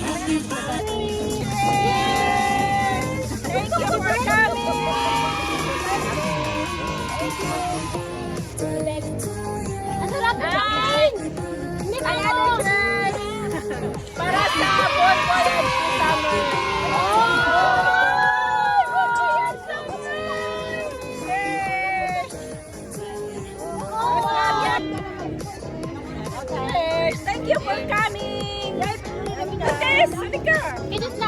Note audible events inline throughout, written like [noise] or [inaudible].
Happy birthday. 쓰니까.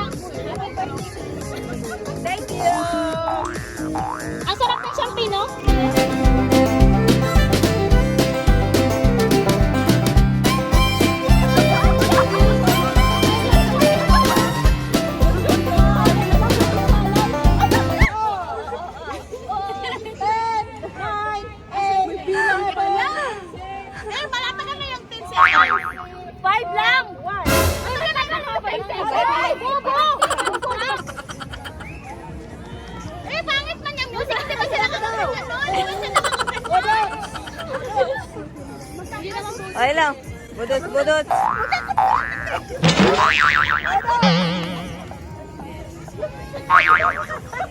Hindi naman po. Ay lang. Budot, budot. Mamaya, [laughs]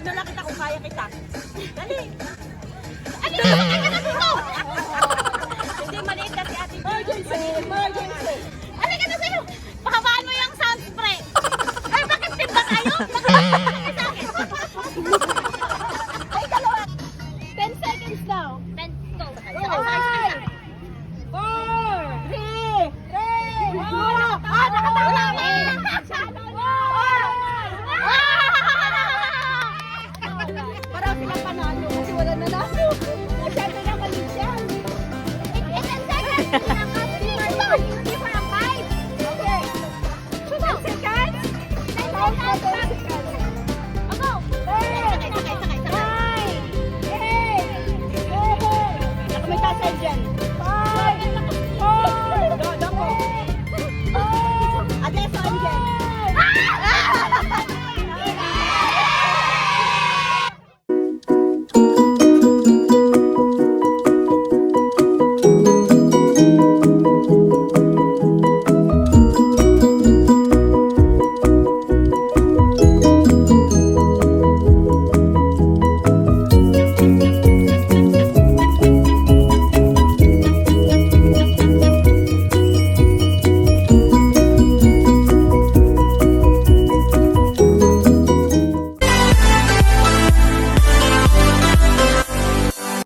Titignan lang kita kung kaya kita. Dali. Hindi, maliit kasi ate. Emergency, emergency. Ano ka na sa'yo? Pahabaan mo yung sound spray. Ay, bakit timba tayo? [laughs] Ay, dalawa. 10 seconds daw.